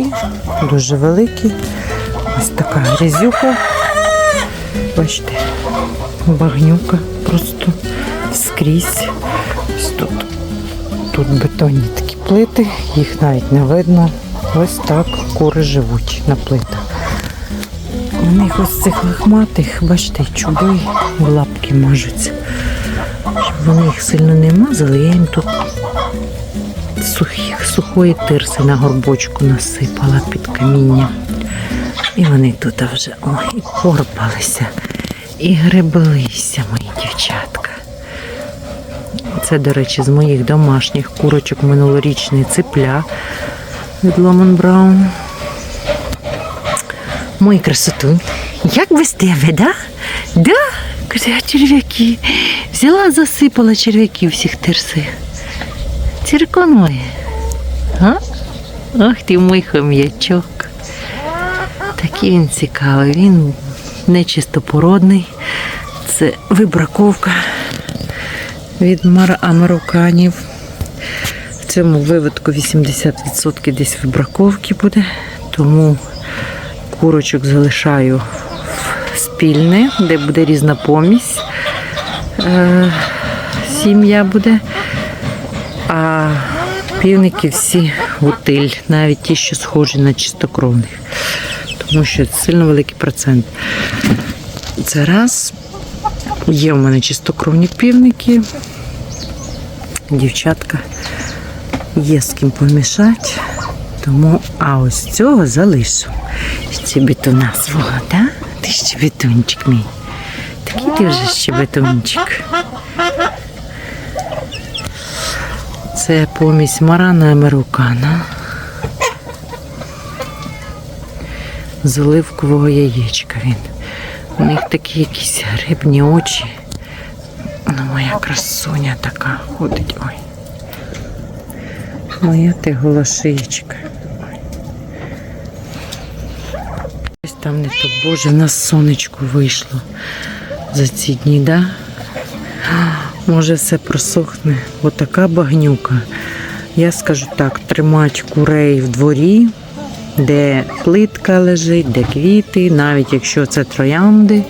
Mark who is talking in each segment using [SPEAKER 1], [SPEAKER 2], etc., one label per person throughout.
[SPEAKER 1] Йдуть дуже великі. Ось така грязюка. Бачите, багнюка просто скрізь. Ось тут. Тут бетонні такі плити, їх навіть не видно. Ось так кури живуть на плитах. У них ось цих лохматих, бачите, чуби в лапки мажуться. Щоб вони їх сильно не мазали, я їм тут сухих, сухої тирси на горбочку насипала під каміння. І вони тут вже ой, і і греблися, мої дівчатка. Це, до речі, з моїх домашніх курочок минулорічний ципля від Ломан Браун. Мої красотунь. Як без тебе, да? Да? Черв'яки. Взяла, засипала черв'яків всіх терси. Циркон мой. А? Ах ти мій хом'ячок. Такий він цікавий. Він не чистопородний. Це вибраковка від мар-. В цьому виводку 80% десь вибраковки буде, тому курочок залишаю в спільне, де буде різна помість. Е, сім'я буде. А півники всі в утиль, навіть ті, що схожі на чистокровних. Тому що це сильно великий процент. Це раз. Є в мене чистокровні півники. Дівчатка є з ким помішати. Тому, а ось цього залишу. Щебетуна свого, да? Ти щебетунчик мій. Такий ти вже щебетунчик. Це помість марана американа. З оливкового яєчка він. У них такі якісь грибні очі. Ну, моя красуня така ходить. Ой. Моя ти голошиєчка. Ой. Ось там не то, боже, в нас сонечко вийшло за ці дні, да? Може все просохне. Отака багнюка. Я скажу так, тримати курей в дворі, де плитка лежить, де квіти, навіть якщо це троянди,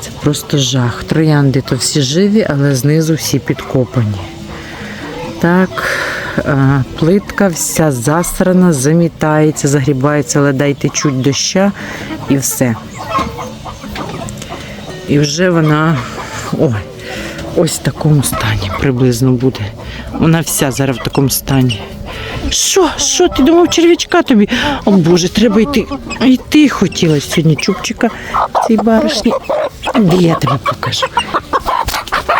[SPEAKER 1] це просто жах. Троянди то всі живі, але знизу всі підкопані. Так, плитка вся засрана, замітається, загрібається, але дайте чуть доща і все. І вже вона ой, ось в такому стані приблизно буде. Вона вся зараз в такому стані. Що? Що? Ти думав черв'ячка тобі? О Боже, треба йти. Йти хотіла сьогодні чубчика цій баришні. Де я тебе покажу?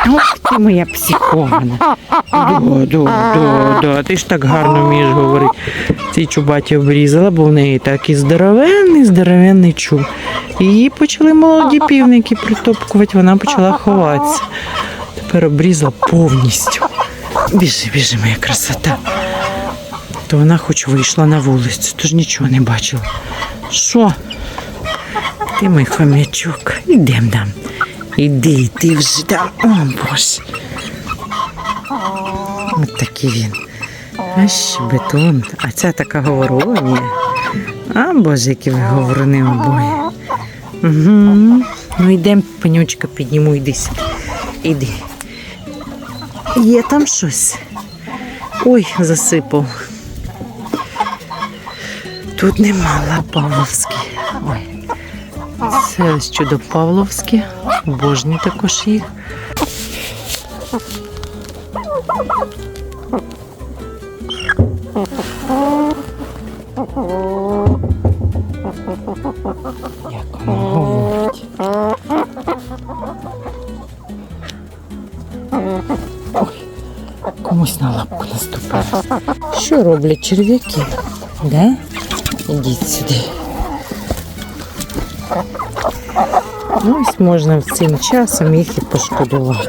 [SPEAKER 1] Ох ти моя психована. Да, да, да, да. Ти ж так гарно вмієш говорити. Цій чубаті обрізала, бо в неї такий здоровенний, здоровенний чуб. Її почали молоді півники притопкувати, вона почала ховатися. Тепер обрізала повністю. Біжи, біжи, моя красота. То вона хоч вийшла на вулицю, тож нічого не бачила. Що? Ти мій хомячок. Ідем дам. Іди, ти вже там. О, Боже. От такий він. Аж бетон. А ця така говороня. А, Боже, які ви говорони обоє. Угу. Ну йдемо, панючка, підніму, сюди. Іди. Є там щось. Ой, засипав. Тут нема Павловські. Ой. Це чудо Павловське. Обожні також їх. Як вона говорить. Комусь на лапку наступила. Що роблять черв'яки? Да? Ідіть сюди. Ну, Ось можна цим часом їх і пошкодувати.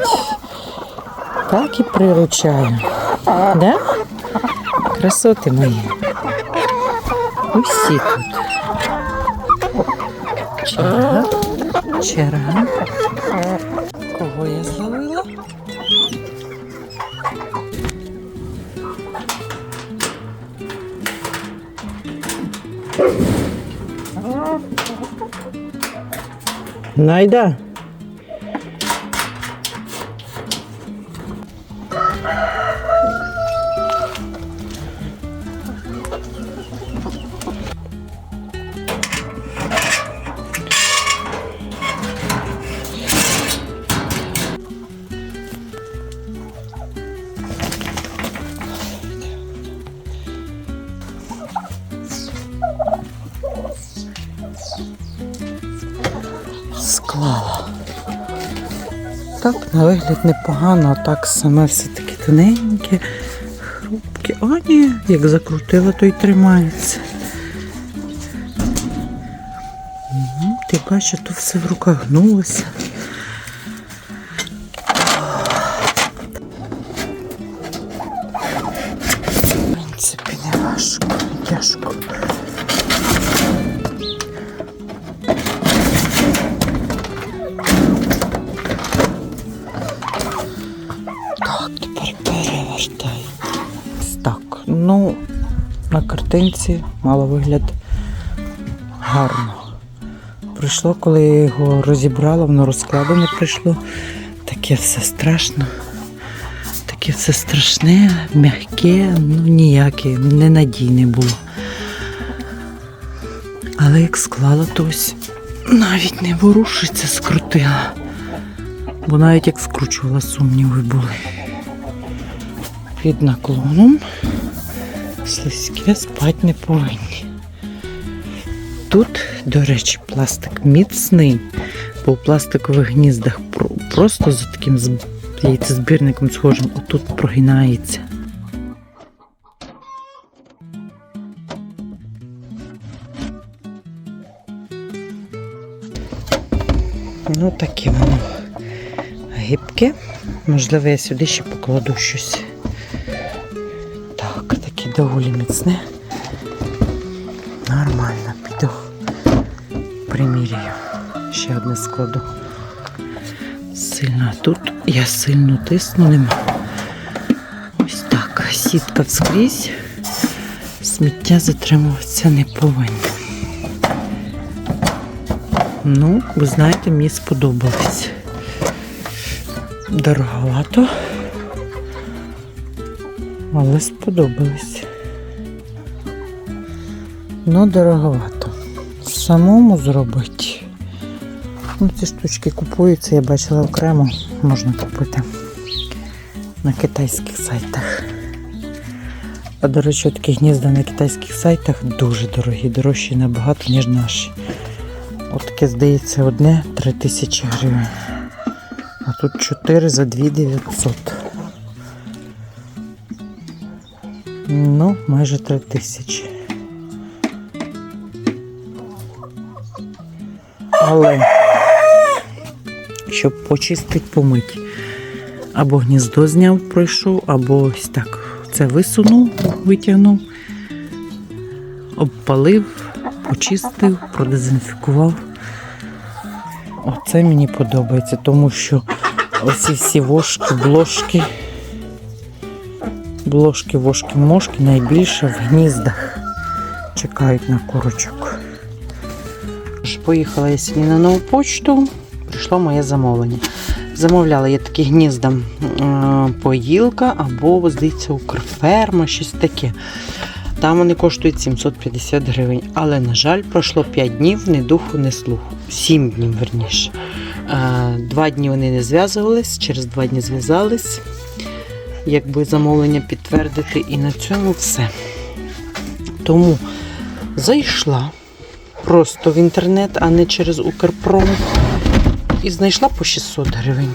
[SPEAKER 1] Так і приручаю. Да? Красоти мої. Усі тут. Черга. Черга. Кого я зловила? Naida. Так, на вигляд непогано, а так саме все таки тоненьке, хрупке. А ні, як закрутила, то й тримається. Угу, Ти бачиш, тут все в руках гнулося. Картинці мало вигляд гарно. Прийшло, коли я його розібрала, воно розкладу не прийшло. Таке все страшно. Таке все страшне, м'яке, ну ніяке, ненадійне було. Але як склала, то ось навіть не ворушиться, скрутила. Бо навіть як скручувала, сумніви були. Під наклоном слизьке спать не повинні. Тут, до речі, пластик міцний, бо в пластикових гніздах просто за таким з- яйцезбірником схожим, отут прогинається. Ну, таке воно гибке. Можливо, я сюди ще покладу щось. Доволі міцне. Нормально піду. Приміряю. Ще одне складу. Сильно тут я сильно тисну нема. Ось так. Сітка вскрізь. Сміття затримуватися не повинно. Ну, ви знаєте, мені сподобалось. Дороговато. Але сподобалось. Ну, дороговато. Самому зробити. Ну, ці штучки купуються, я бачила окремо, можна купити на китайських сайтах. А до речі, такі гнізда на китайських сайтах дуже дорогі, дорожчі набагато, ніж наші. От таке, здається, одне 3 тисячі гривень. А тут 4 за 2 900. Ну, майже 3 тисячі. Але щоб почистити, помити. Або гніздо зняв, пройшов, або ось так. Це висунув, витягнув, обпалив, почистив, продезінфікував. Оце мені подобається, тому що оці всі вошки, блошки, блошки, вошки, мошки найбільше в гніздах чекають на курочок. Поїхала я сьогодні на нову почту, прийшло моє замовлення. Замовляла я такі гнізда е, поїлка або, здається, Укрферма, щось таке. Там вони коштують 750 гривень. Але, на жаль, пройшло 5 днів, ні духу, ні слуху. 7 днів, верніше. Е, Два дні вони не зв'язувались, через два дні зв'язались. Якби замовлення підтвердити, і на цьому все. Тому зайшла просто в інтернет, а не через Укрпром. І знайшла по 600 гривень.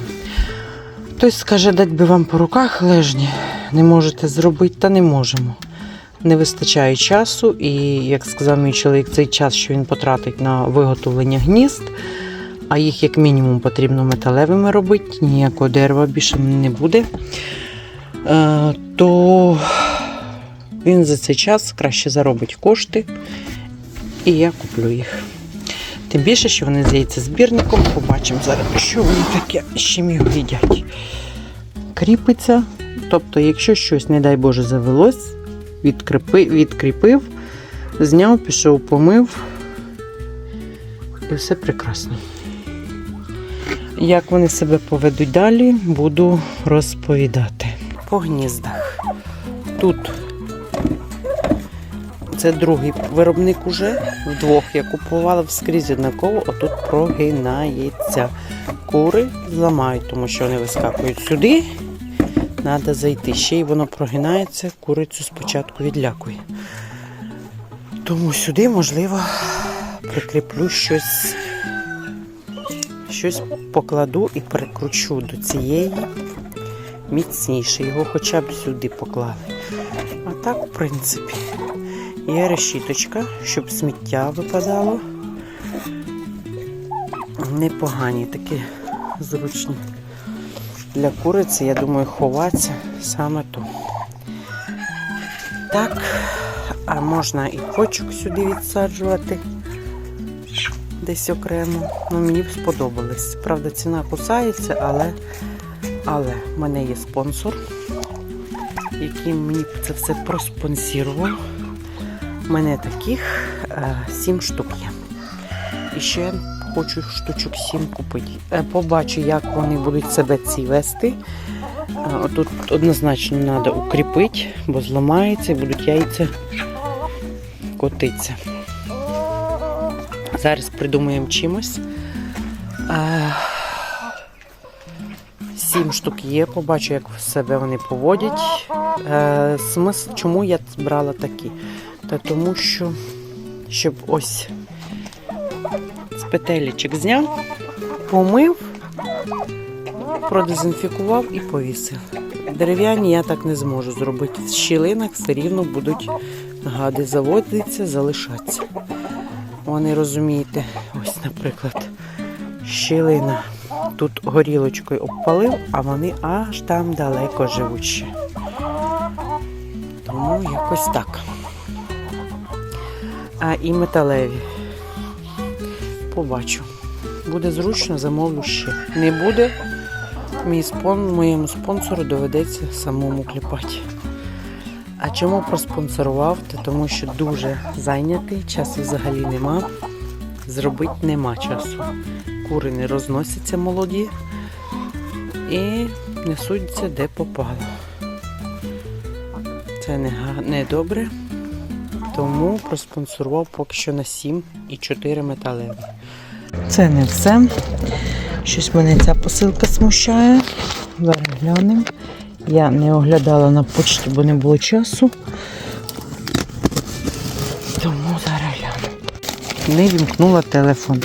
[SPEAKER 1] Хтось скаже, дать би вам по руках лежні, не можете зробити, та не можемо. Не вистачає часу, і, як сказав мій чоловік, цей час, що він потратить на виготовлення гнізд, а їх як мінімум потрібно металевими робити, ніякого дерева більше не буде, е, то він за цей час краще заробить кошти, і я куплю їх. Тим більше, що вони з яйцезбірником, побачимо зараз, що вони таке, з чим його їдять. Кріпиться. Тобто, якщо щось, не дай Боже, завелось, відкріпи, відкріпив, Зняв, пішов, помив. І все прекрасно. Як вони себе поведуть далі, буду розповідати. По гніздах. Тут це другий виробник уже. Вдвох я купувала вскрізь однаково, отут прогинається. Кури зламають, тому що вони вискакують сюди. Треба зайти. Ще й воно прогинається, курицю спочатку відлякує. Тому сюди, можливо, прикріплю щось, щось покладу і прикручу до цієї міцніше. Його хоча б сюди поклали. А так, в принципі, є решіточка, щоб сміття випадало. Непогані такі зручні. Для куриці, я думаю, ховатися саме то. Так, а можна і почок сюди відсаджувати десь окремо. Ну, мені б сподобалось. Правда, ціна кусається, але, але в мене є спонсор, який мені це все проспонсірував. У мене таких е, 7 штук є. І ще хочу штучок 7 купити. Е, побачу, як вони будуть себе ці вести. Е, Тут однозначно треба укріпити, бо зламається і будуть яйця котитися. Зараз придумаємо чимось. Е, Сім штук є, побачу, як себе вони поводять. Е, смисл, чому я брала такі? Та тому що, щоб ось з петелечок зняв, помив, продезінфікував і повісив. Дерев'яні я так не зможу зробити. В щілинах все рівно будуть гади заводитися, залишатися. Вони розумієте, ось, наприклад, щілина. Тут горілочкою обпалив, а вони аж там далеко живуть. Тому якось так. А і металеві. Побачу. Буде зручно, замовлю ще. Не буде, мій спон, моєму спонсору доведеться самому кліпати. А чому проспонсорував? Та тому що дуже зайнятий, часу взагалі нема. Зробити нема часу. Кури не розносяться молоді і несуться де попало. Це не, не добре, тому проспонсорував поки що на 7 і 4 металеві. Це не все. Щось мене ця посилка смущає. Зараз глянемо. Я не оглядала на почті, бо не було часу. Тому зараз гляну. Не вімкнула телефон.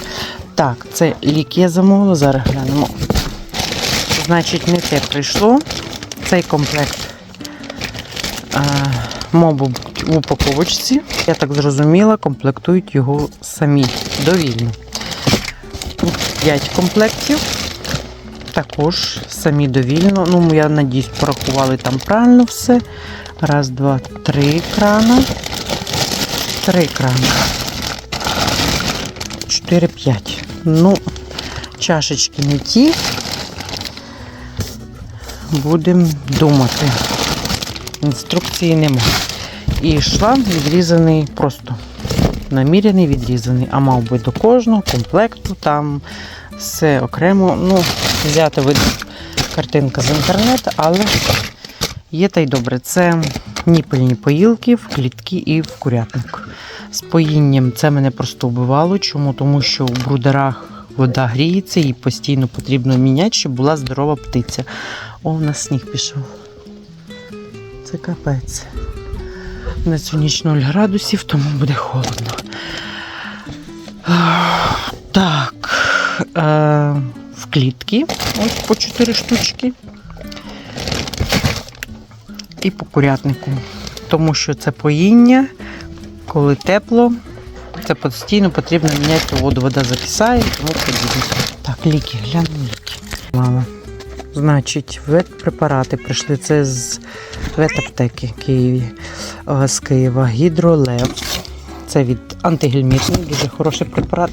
[SPEAKER 1] Так, це лік я замовила, зараз глянемо. Значить, не те прийшло. Цей комплект а, мобу в упаковочці. Я так зрозуміла, комплектують його самі довільно. Тут 5 комплектів. Також самі довільно. Ну, я надіюсь, порахували там правильно все. Раз, два, три крана. Три крана. 4-5. Ну, чашечки не ті. Будемо думати. Інструкції нема. І шланг відрізаний просто. Наміряний, відрізаний. А мав би до кожного комплекту там все окремо. Ну, видно картинка з інтернету, але є та й добре. Це ніпельні поїлки в клітки і в курятник. З поїнням це мене просто вбивало. Чому? Тому що в брудерах вода гріється і постійно потрібно міняти, щоб була здорова птиця. О, у нас сніг пішов. Це капець. На цю ніч 0 градусів, тому буде холодно. Так. Е, в клітки. Ось по 4 штучки. І по курятнику. Тому що це поїння, коли тепло, це постійно потрібно міняти воду. Вода закисає, тому подібне. Так, ліки, гляну ліки. Значить, ветпрепарати прийшли. Це з ветаптеки Києві, е, з Києва. Гідролев. Це від антигельмітний, дуже хороший препарат.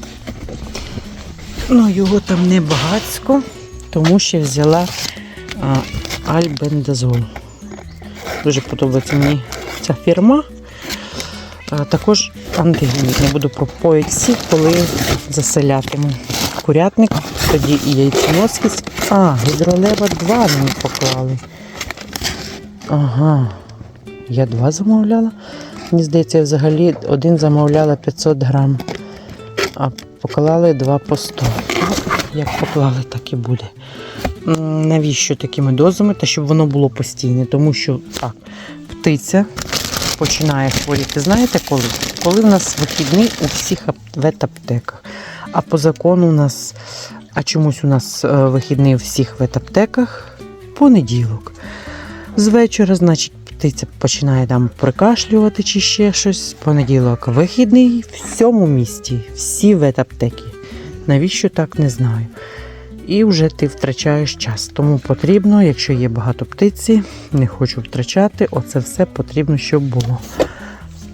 [SPEAKER 1] Ну, його там не багацько, тому що взяла а, альбендазол. Дуже подобається мені ця фірма. А, також антигеніть. Не буду пропоїти всі, коли заселятиму курятник, тоді і яйценоскість. А, гідролева 2 мені поклали. Ага. Я два замовляла. Мені здається, я взагалі один замовляла 500 грам, а поклали два по 100. Ну, Як поклали, так і буде. Навіщо такими дозами? Та щоб воно було постійне, тому що так, птиця починає хворіти. Знаєте коли? Коли в нас вихідний у всіх ап- ветаптеках. А по закону у нас, а чомусь у нас е, вихідний у всіх ветаптеках понеділок. З вечора, значить, птиця починає там прикашлювати чи ще щось. Понеділок вихідний в всьому місті, всі ветаптеки. Навіщо так не знаю. І вже ти втрачаєш час. Тому потрібно, якщо є багато птиці, не хочу втрачати, оце все потрібно, щоб було.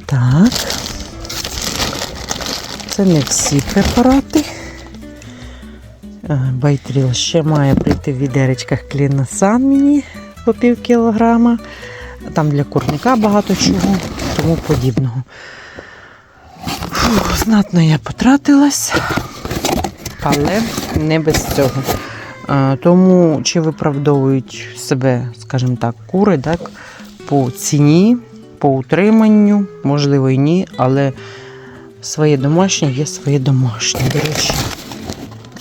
[SPEAKER 1] Так. Це не всі препарати. Е, Байтріл ще має прийти в відеречках кліносан мені по пів кілограма. Там для курника багато чого, тому подібного. Фух, знатно я потратилась, але не без цього. Е, Тому чи виправдовують себе, скажімо так, кури, так, по ціні, по утриманню, можливо, і ні, але своє домашнє є своє домашнє. До речі,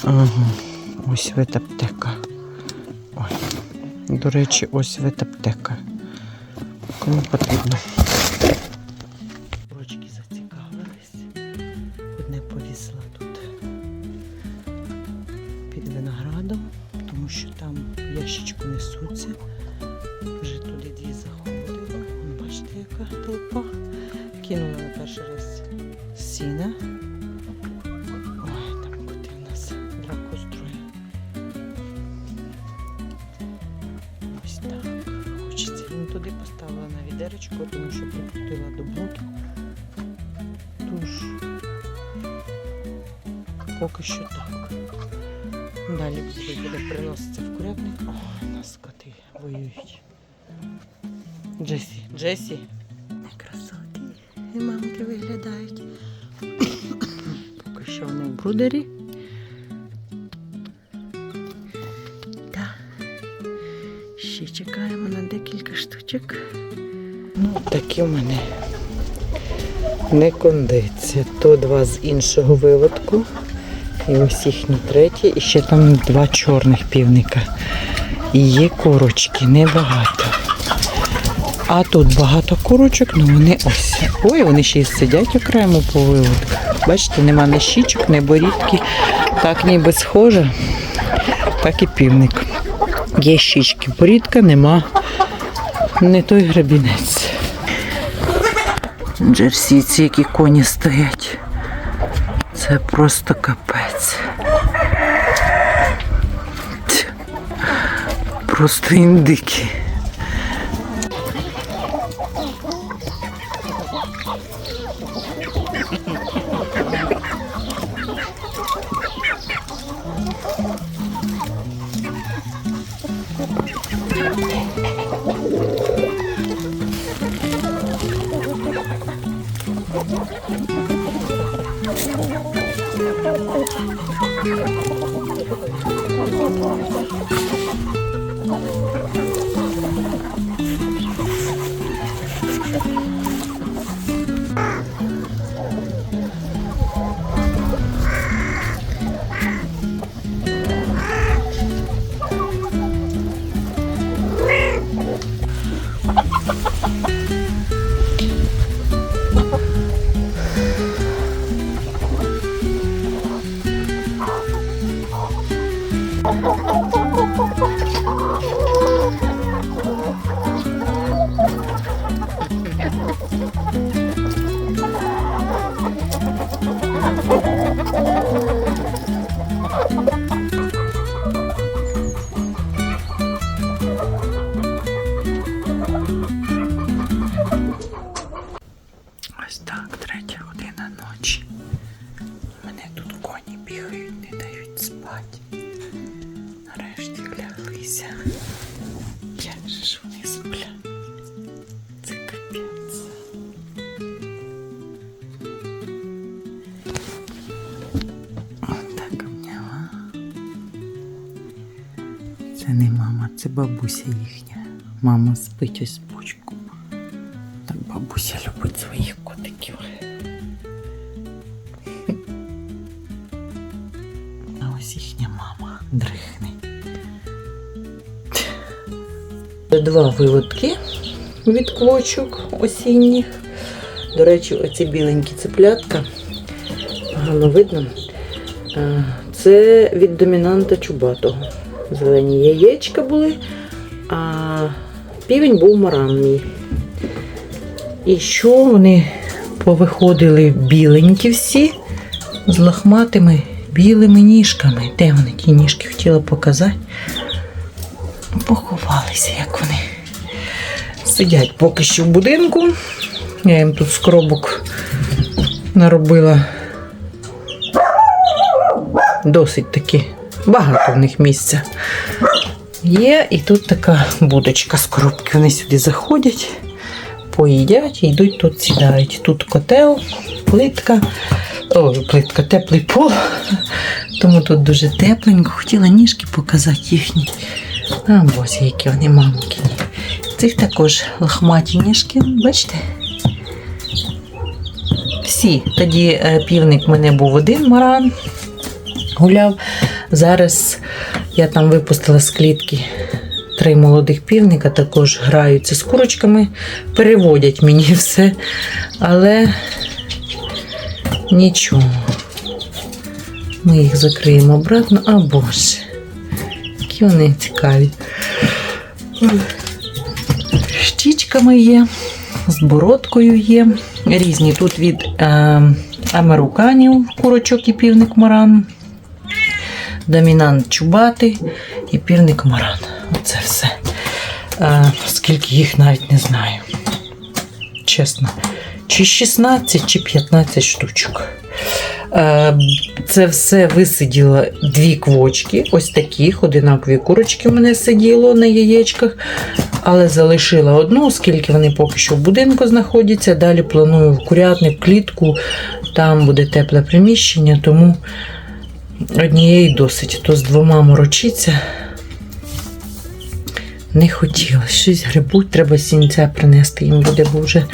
[SPEAKER 1] ага, ось ветаптека. Ой. До речі, ось ветаптека. Кому потрібно. Вони в брудері. Так. Ще чекаємо на декілька штучок. Ну, такі в мене не кондиція. То два з іншого виводку. І ось їхні треті. І ще там два чорних півника. І є курочки, небагато. А тут багато курочок, ну вони ось. Ой, вони ще й сидять окремо по виводку. Бачите, нема ні щічок, ні борідки. Так ніби схоже, так і півник. Є щічки, борідка нема. Не той грабінець. Джерсійці, які коні стоять. Це просто капець. Просто індики. Це бабуся їхня. Мама спить ось бочку. Так бабуся любить своїх котиків. А ось їхня мама дрихне. Два виводки від квочок осінніх. До речі, оці біленькі цеплятка. Погано видно. Е, Це від домінанта чубатого. Зелені яєчка були, а півень був маранний. І що вони повиходили біленькі всі з лохматими білими ніжками. Де вони ті ніжки хотіла показати? Поховалися, як вони. Сидять поки що в будинку. Я їм тут скробок наробила. Досить таки багато в них місця. Є, і тут така будочка з коробки. Вони сюди заходять, поїдять і йдуть тут сідають. Тут котел, плитка, ой, плитка, теплий пол. Тому тут дуже тепленько. Хотіла ніжки показати їхні. А боже, які вони мамкині. Цих також лохматі ніжки, бачите? Всі. Тоді е, півник в мене був один маран, гуляв. Зараз я там випустила з клітки три молодих півника, також граються з курочками, переводять мені все. Але нічого. Ми їх закриємо обратно. А боже, які вони цікаві. Щічками є, з бородкою є. Різні тут від е, американів курочок і півник маран домінант чубатий і півник маран. Оце все. А, скільки їх навіть не знаю. Чесно. Чи 16, чи 15 штучок. А, це все висиділо дві квочки, ось таких, одинакові курочки в мене сиділо на яєчках, але залишила одну, оскільки вони поки що в будинку знаходяться. Далі планую в курятник, клітку, там буде тепле приміщення, тому однієї досить, то з двома морочиться. Не хотіла. Щось грибуть, треба сінця принести їм буде, бо вже,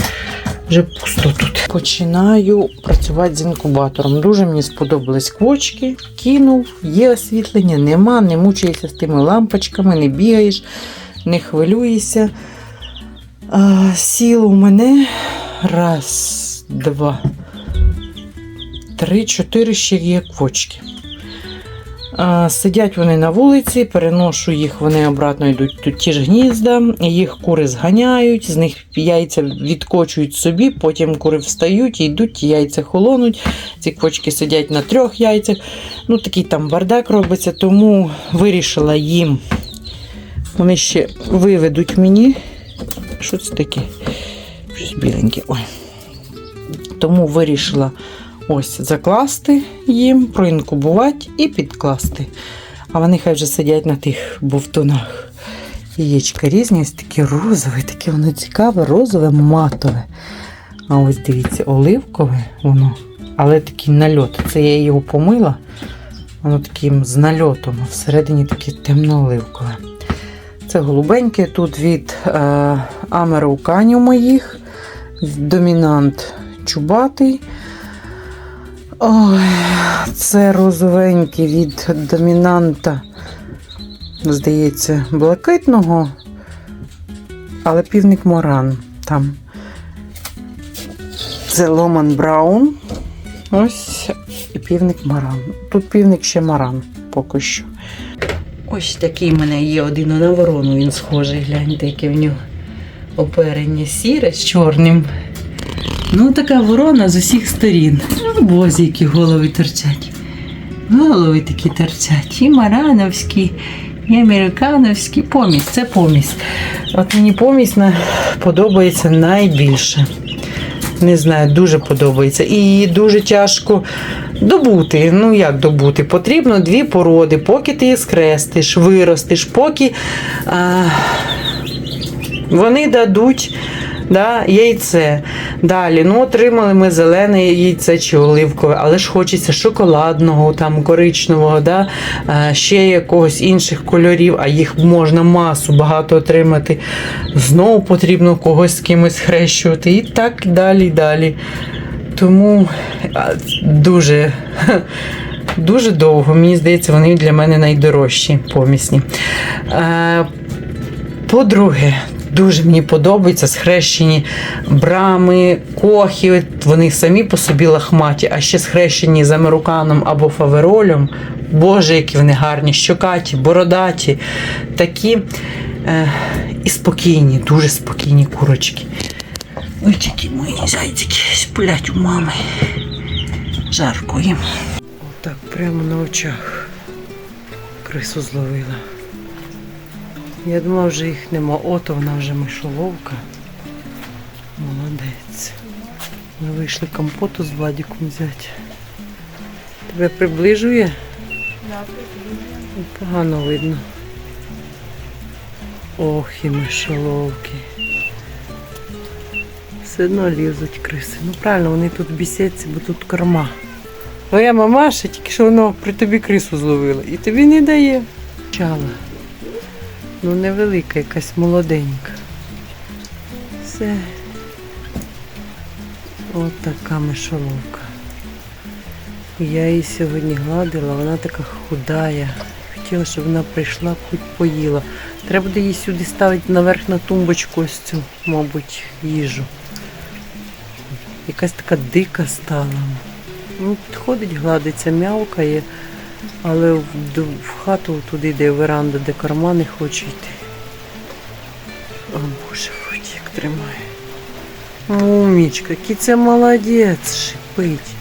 [SPEAKER 1] вже пусто тут. Починаю працювати з інкубатором. Дуже мені сподобались квочки. Кинув, є освітлення, нема, не мучаєшся з тими лампочками, не бігаєш, не хвилюєшся. А, сіло у мене раз, два, три, чотири ще є квочки. Сидять вони на вулиці, переношу їх, вони обратно йдуть тут ті ж гнізда, їх кури зганяють, з них яйця відкочують собі, потім кури встають і йдуть, ті яйця холонуть. Ці квочки сидять на трьох яйцях. Ну, такий там бардак робиться, тому вирішила їм. Вони ще виведуть мені. Що це таке? Щось біленьке. Ой. Тому вирішила ось закласти їм, проінкубувати і підкласти. А вони хай вже сидять на тих бовтунах. Яєчка різні, ось такі розові, таке воно цікаве, розове, матове. А ось дивіться, оливкове воно, але такий нальот. Це я його помила. Воно таким з нальотом, а всередині таке темно-оливкове. Це голубеньке тут від е, американів моїх, домінант чубатий. Ой, це розовенький від домінанта, здається, блакитного, але півник Моран там. Це Ломан Браун. Ось і півник Маран. Тут півник ще Маран поки що. Ось такий в мене є один на ворону, він схожий, гляньте, яке в нього оперення сіре з чорним. Ну, така ворона з усіх сторін. Ну, бозі, які голови торчать. Голови такі торчать. І марановські, і американовські. Помість, це помість. От мені помість подобається найбільше. Не знаю, дуже подобається. І її дуже тяжко добути. Ну як добути? Потрібно дві породи, поки ти її скрестиш, виростиш, поки а, вони дадуть да, яйце. Далі, ну, отримали ми зелене яйце чи оливкове, але ж хочеться шоколадного, там, коричневого, да, е, ще якогось інших кольорів, а їх можна масу багато отримати. Знову потрібно когось з кимось хрещувати. І так далі, далі. Тому дуже. Дуже довго, мені здається, вони для мене найдорожчі помісні. Е, по-друге, дуже мені подобаються схрещені брами, кохи. Вони самі по собі лахматі, а ще схрещені з американом або фаверолем. Боже, які вони гарні, щокаті, бородаті, такі е, і спокійні, дуже спокійні курочки. Ой, які мої зайчики сплять у мами. Жарко їм. Отак, прямо на очах крису зловила. Я думала, вже їх нема. Ото вона вже мишоловка. Молодець. Ми вийшли компоту з Владіком взяти. Тебе приближує? Погано видно. Ох, і мишоловки. Все одно лізуть криси. Ну правильно, вони тут бісяться, бо тут корма. Твоя мамаша тільки що воно при тобі крису зловила і тобі не дає. Чала. Ну, невелика, якась молоденька. Все. От така мишоловка. Я її сьогодні гладила, вона така худая. Хотіла, щоб вона прийшла, хоч поїла. Треба буде її сюди ставити наверх на тумбочку ось цю, мабуть, їжу. Якась така дика стала. Ну, підходить, гладиться, м'явкає, але в, в хату туди, де веранда, де кармани хоче йти. О Боже, як тримає. Умічка, кіця молодець, шипить.